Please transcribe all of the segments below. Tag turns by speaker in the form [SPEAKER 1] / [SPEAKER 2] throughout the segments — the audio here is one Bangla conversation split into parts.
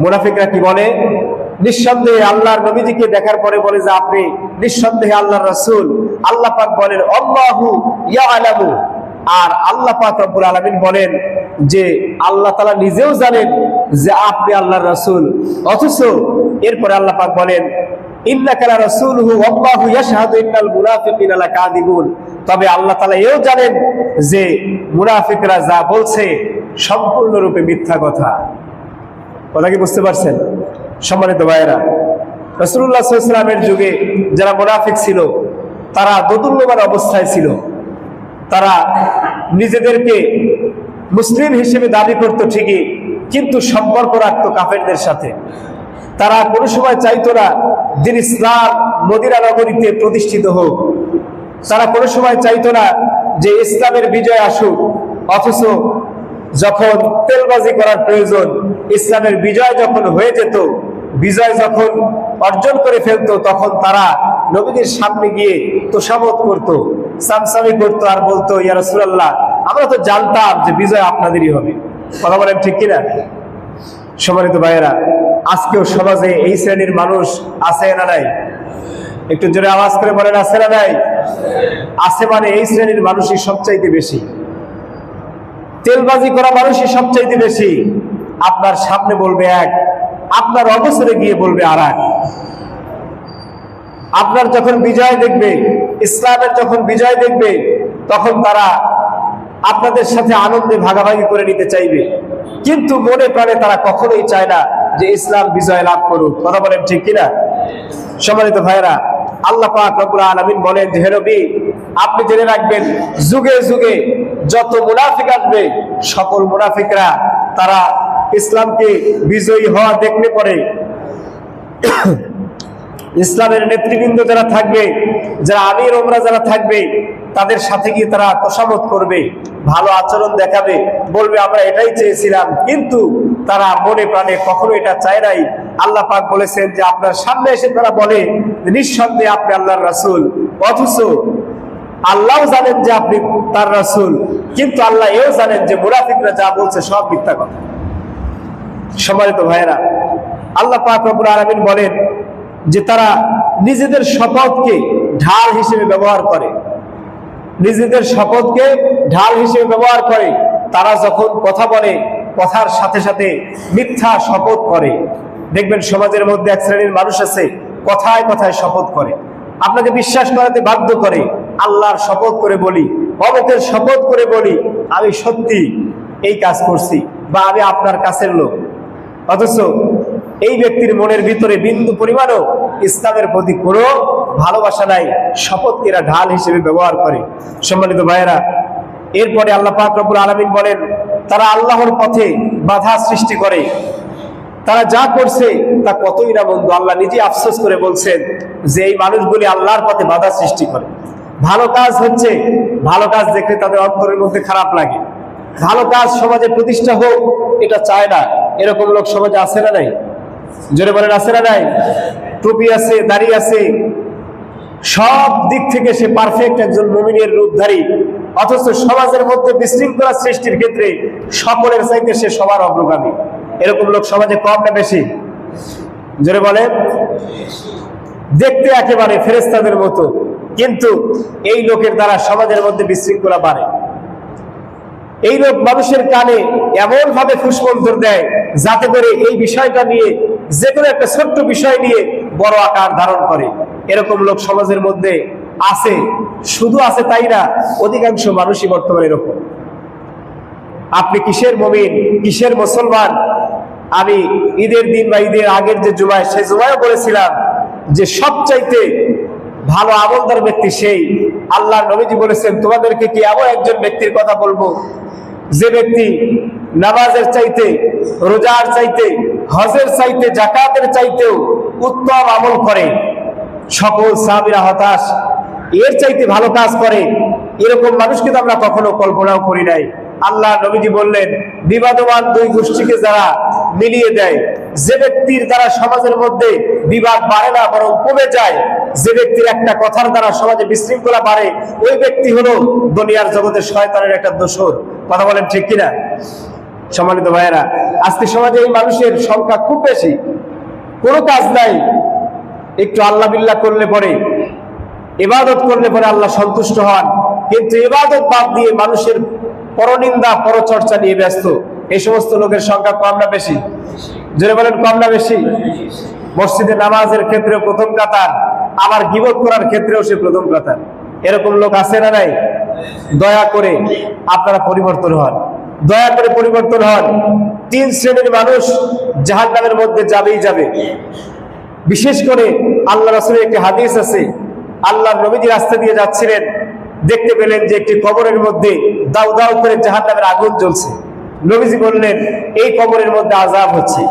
[SPEAKER 1] মুনাফিকরা কি বলে? নিঃসন্দেহে আল্লাহর নবীজিকে দেখার পরে বলে যে আপনি নিঃসন্দেহে আল্লাহর রাসূল। আল্লাহ পাক বলেন, আল্লাহু ইয়ালামু। আর আল্লাহ পাক রব্বুল আলামিন বলেন যে, আল্লাহ তাআলা নিজেও জানেন যে আপনি আল্লাহর রাসূল। অথচ এরপরে আল্লাহ পাক বলেন, ইন্নাকা লা রাসূলুহু ওয়াল্লাহু ইয়াশহাদু ইন্নাল মুনাফিকিনা লাকাযিবুন। তবে আল্লাহ তাআলা এও জানেন যে, মুনাফিকরা যা বলছে সম্পূর্ণরূপে মিথ্যা কথা। কথা কি বুঝতে পারছেন? সম্মানিত ভাইয়েরা রসুল্লাহ ইসলামের যুগে যারা মুনাফিক ছিল, তারা দোদুল্যমান অবস্থায় ছিল। তারা নিজেদেরকে মুসলিম হিসেবে দাবি করত ঠিকই, কিন্তু সম্পর্ক রাখতো কাফেরদের সাথে। তারা কোনো সময় চাইতো না দিন ইসলাম মদিনা নগরীতে প্রতিষ্ঠিত হোক। তারা কোনো সময় চাইতো না যে ইসলামের বিজয় আসুক, অথচ যখন তেলবাজি করার প্রয়োজন ইসলামের বিজয় যখন হয়ে যেত, বিজয় যখন অর্জন করে ফেলতো, তখন তারা নবীদের সামনে গিয়ে তোষামত করত, সামসামি করতো আর বলতো, ইয়া রাসূলুল্লাহ, আমরা তো জানতাম যে বিজয় আপনাদেরই হবে। কথা বলেন ঠিক কিনা? সম্মানিত ভাইয়েরা, আজকেও সমাজে এই শ্রেণির মানুষ আছে না নাই? একটু জোরে আওয়াজ করে বলেন, আছে না নাই? আছে মানে এই শ্রেণির মানুষই সবচাইতে বেশি। তেলবাজি করা মানুষই সবচাইতে বেশি। আপনার সামনে বলবে এক, আপনার অবসরে গিয়ে বলবে আর এক। আপনার যখন বিজয় দেখবে, ইসলামের যখন বিজয় দেখবে, তখন তারা আপনাদের সাথে আনন্দে ভাগাভাগি করে নিতে চাইবে। কিন্তু মনে প্রাণে তারা কখনোই চায় না যে ইসলাম বিজয় লাভ করুক। কথা বলেন ঠিক কিনা? সম্মানিত ভাইরা আল্লাহ পাক রব্বুল আলামিন বলেন যে হে নবী, আপনি জেনে রাখবেন, যুগে যুগে যত মুনাফিক আসবে, সকল মুনাফিকরা তারা ইসলামকে বিজয়ী হওয়া দেখলে পরে ইসলামের নেতৃবৃন্দ যারা থাকবে, যারা আমির ওমরা যারা থাকবে, তাদের সাথে গিয়ে তারা তোষামত করবে, ভালো আচরণ দেখাবে, বলবে, আমরা এটাই চেয়েছিলাম। কিন্তু তারা মনে প্রাণে কখনো এটা চায় নাই। আল্লাহ পাক বলেছেন যে, আপনার সামনে এসে তারা বলে নিঃসন্দেহে আপনি আল্লাহর রাসূল। অথচ আল্লাহ জানেন যে আপনি তার রাসূল, কিন্তু আল্লাহ এও জানেন যে মুরাফিকরা যা বলছে সব মিথ্যা কথা। সম্মানিত ভাইয়েরা, আল্লাহ পাক রব্বুল আলামিন বলেন যে তারা নিজেদের শপথকে ঢাল হিসেবে ব্যবহার করে। নিজেদের শপথকে ঢাল হিসেবে ব্যবহার করে। তারা যখন কথা বলে, কথার সাথে সাথে মিথ্যা শপথ করে। দেখবেন সমাজের মধ্যে এক শ্রেণির মানুষ আছে, কথায় কথায় শপথ করে। আপনাকে বিশ্বাস করাতে বাধ্য করে, আল্লাহর শপথ করে বলি অবকের শপথ করে বলি, আমি সত্যি এই কাজ করছি বা আমি আপনার কাছের লোক। অথচ এই ব্যক্তির মনের ভিতরে বিন্দু পরিমাণও ইসলামের প্রতি কোনো ভালোবাসা নাই শপথকে এরা ঢাল হিসেবে ব্যবহার করে। সম্মানিত ভাইয়েরা, এরপরে আল্লাহ পাক রব্বুল আলামিন বলেন, তারা আল্লাহর পথে বাধা সৃষ্টি করে। তারা যা করছে তা কতই না বন্ধু আল্লাহ নিজে আফসোস করে বলছেন যে এই মানুষগুলি আল্লাহর পথে বাধা সৃষ্টি করে। ভালো কাজ হচ্ছে, ভালো কাজ দেখলে তাদের অন্তরের মধ্যে খারাপ লাগে। ভালো কাজ সমাজে প্রতিষ্ঠা হোক, এটা চায় না। এরকম লোক সমাজে আছে না নাই? জোরে বলেন, আছে না নাই? টুপি আছে, দাড়ি আছে, সব দিক থেকে সে পারফেক্ট একজন মুমিনের রূপধারী। অথচ সমাজের মধ্যে বিশৃঙ্খলা সৃষ্টির ক্ষেত্রে সকলের চাইতে সে সবার অগ্রগামী। এরকম লোক সমাজে কম না বেশি? জোরে বলেন। দেখতে একেবারে ফেরেস্তাদের মতো। কিন্তু এই লোকের দ্বারা সমাজের মধ্যে বিশৃঙ্খলা বাড়ে। এই লোক মানুষের কানে এমন ভাবে ফুসমন্তর দেয় যাতে করে এই বিষয়টা নিয়ে যে কোনো একটা ছোট্ট বিষয় নিয়ে বড় আকার ধারণ করে। এরকম লোক সমাজের মধ্যে আছে, শুধু আছে তাই না, অধিকাংশ মানুষই বর্তমানে এরকম। আপনি কিসের মমিন, কিসের মুসলমান? আমি ঈদের দিন বা ঈদের আগের যে জুমায় সে জুমায় বলেছিলাম যে সবচাইতে ভালো আমলদার ব্যক্তি সেই। আল্লাহ নবীজি বলেছেন, তোমাদেরকে কি এমন একজন ব্যক্তির কথা বলব যে ব্যক্তি নামাজের চাইতে, রোজার চাইতে, হজের চাইতে, জাকাতের চাইতেও উত্তম আমল করে, সকল সাহাবিরা হতাশ। এর চাইতে ভালো কাজ করে। এরকম মানুষকে তো আমরা কখনো কল্পনাও করি নাই। আল্লাহ নবীজি বললেন, বিবাদমান দুই গোষ্ঠীকে যারা মিলিয়ে দেয়, যে ব্যক্তির দ্বারা সমাজের মধ্যে বিবাদ বাড়ে না, বরং কমে যায়, যে ব্যক্তির একটা কথার দ্বারা সমাজে বিশৃঙ্খলা বাড়ে, ওই ব্যক্তি হলো দুনিয়ার জগতের শয়তানের একটা দোষর কথা বলেন ঠিক কিনা? সম্মানিত ভাইয়েরা, আজকে সমাজে এই মানুষের সংখ্যা খুব বেশি। কোনো কাজ নাই। একটু আল্লাহ বিল্লাহ করলে পরে এবাদত করলে পরে আল্লাহ সন্তুষ্ট হন। কিন্তু এবাদত বাদ দিয়ে মানুষের পরনিন্দা, পরচর্চা নিয়ে ব্যস্ত। এই সমস্ত লোকের সংখ্যা কম না বেশি? জোরে বলেন, কম না বেশি? মসজিদে নামাজের ক্ষেত্রে প্রথম কাতার, আবার গিবত করার ক্ষেত্রেও সে প্রথম কাতার। এরকম লোক আছে না নাই? দয়া করে আপনারা পরিবর্তন হন। দয়া করে পরিবর্তন হন। তিন শ্রেণির মানুষ জাহান্নামের মধ্যে যাবেই যাবে। বিশেষ করে আল্লাহ রসুলের একটি হাদিস আছে আল্লাহ নবীজি রাস্তা দিয়ে যাচ্ছিলেন, দেখতে পেলেন যে একটি কবরের মধ্যে দাউ দাউ করে জাহান নামের আগুন জ্বলছে। নবীজি বললেন, এই কবরের মধ্যে আজাব হচ্ছে।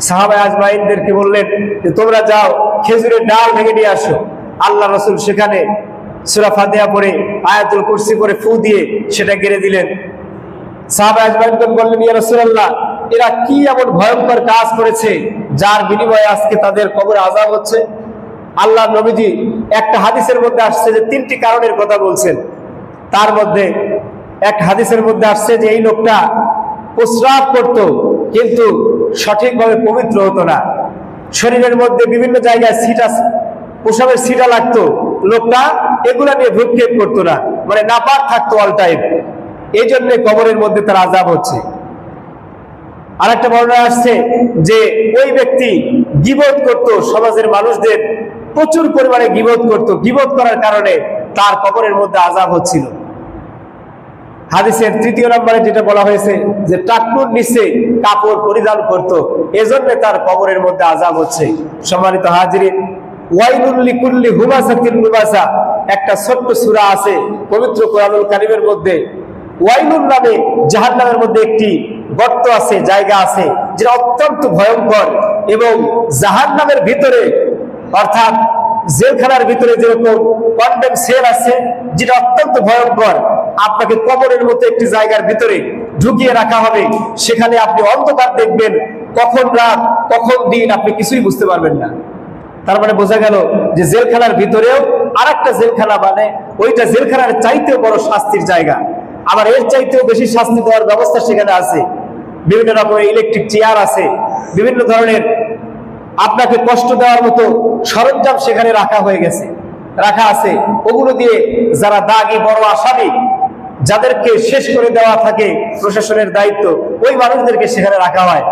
[SPEAKER 1] সাহাবাই আজমাইনদেরকে বললেন, যে তোমরা যাও, খেজুরের ডাল ভেঙে নিয়ে আসো। আল্লাহ রসুল সেখানে সুরা ফাতেহা পরে আয়াতুল কুরসি পরে ফু দিয়ে সেটা গেড়ে দিলেন। সাহাবা আজমাইনগণ বললেন, ইয়া রাসূলুল্লাহ, এরা কি এমন ভয়ঙ্কর কাজ করেছে, যার বিনিময়ে আজকে তাদের কবরে আযাব হচ্ছে? আল্লাহ নবীজি একটা হাদিসের মধ্যে আসছে যে তিনটি কারণের কথা বলছেন। তার মধ্যে এক হাদিসের মধ্যে আসছে যে এই লোকটা প্রস্রাব করত, কিন্তু সঠিকভাবে পবিত্র হতো না। শরীরের মধ্যে বিভিন্ন জায়গায় সিটা প্রসাবের সিটা লাগতো। লোকটা এগুলা নিয়ে ভ্রুক্ষেপ করতো না। মানে নাপাক থাকতো অল টাইম এই জন্য কবরের মধ্যে তার আজাব হচ্ছে। আর একটা বর্ণনা আসছে যে ওই ব্যক্তি গিবোধ করত, সমাজের মানুষদের প্রচুর পরিমাণে গিবোধ করত। গিবোধ করার কারণে তার কবরের মধ্যে আজাব হচ্ছিল। হাদিসের তৃতীয় নম্বরে যেটা বলা হয়েছে যে টাকুর নিচে কাপড় পরিধান করত, এজন্য তার কবরের মধ্যে আজাব হচ্ছে। সম্মানিত হাজিরিন ওয়াইনুল্লি কুল্লি হুমাসাতিন নুবাসা একটা ছোট্ট সূরা আছে, পবিত্র কোরআনুল কারিমের মধ্যে। ওয়াইনুল নামে, জাহান্নামের মধ্যে একটি গর্ত আছে, জায়গা আছে, যেটা অত্যন্ত ভয়ঙ্কর এবং জাহান্নামের ভিতরে, অর্থাৎ জেলখানার ভিতরে যেরকম কন্ডেম সেল আছে, যেটা অত্যন্ত ভয়ঙ্কর। আপনাকে কবরের মতো একটি জায়গার ভিতরে ঢুকিয়ে রাখা হবে। সেখানে আপনি অন্ধকার দেখবেন, কখন রাত, কখন দিন, আপনি কিছুই বুঝতে পারবেন না। তার মানে বোঝা গেল যে জেলখানার ভিতরেও আর একটা জেলখানা মানে ওইটা জেলখানার চাইতেও বড় শাস্তির জায়গা। আবার এর চাইতেও বেশি শাস্তি দেওয়ার ব্যবস্থা সেখানে আছে। বিভিন্ন রকমের ইলেকট্রিক চেয়ার আছে। বিভিন্ন ধরনের আপনাকে কষ্ট দেওয়ার মতো সরঞ্জাম সেখানে রাখা হয়ে গেছে। রাখা আছে। ওগুলো দিয়ে যারা দাগি, বড় আসামি, যাদেরকে শেষ করে দেওয়া থাকে প্রশাসনের দায়িত্ব, ওই মানুষদেরকে সেখানে রাখা হয়।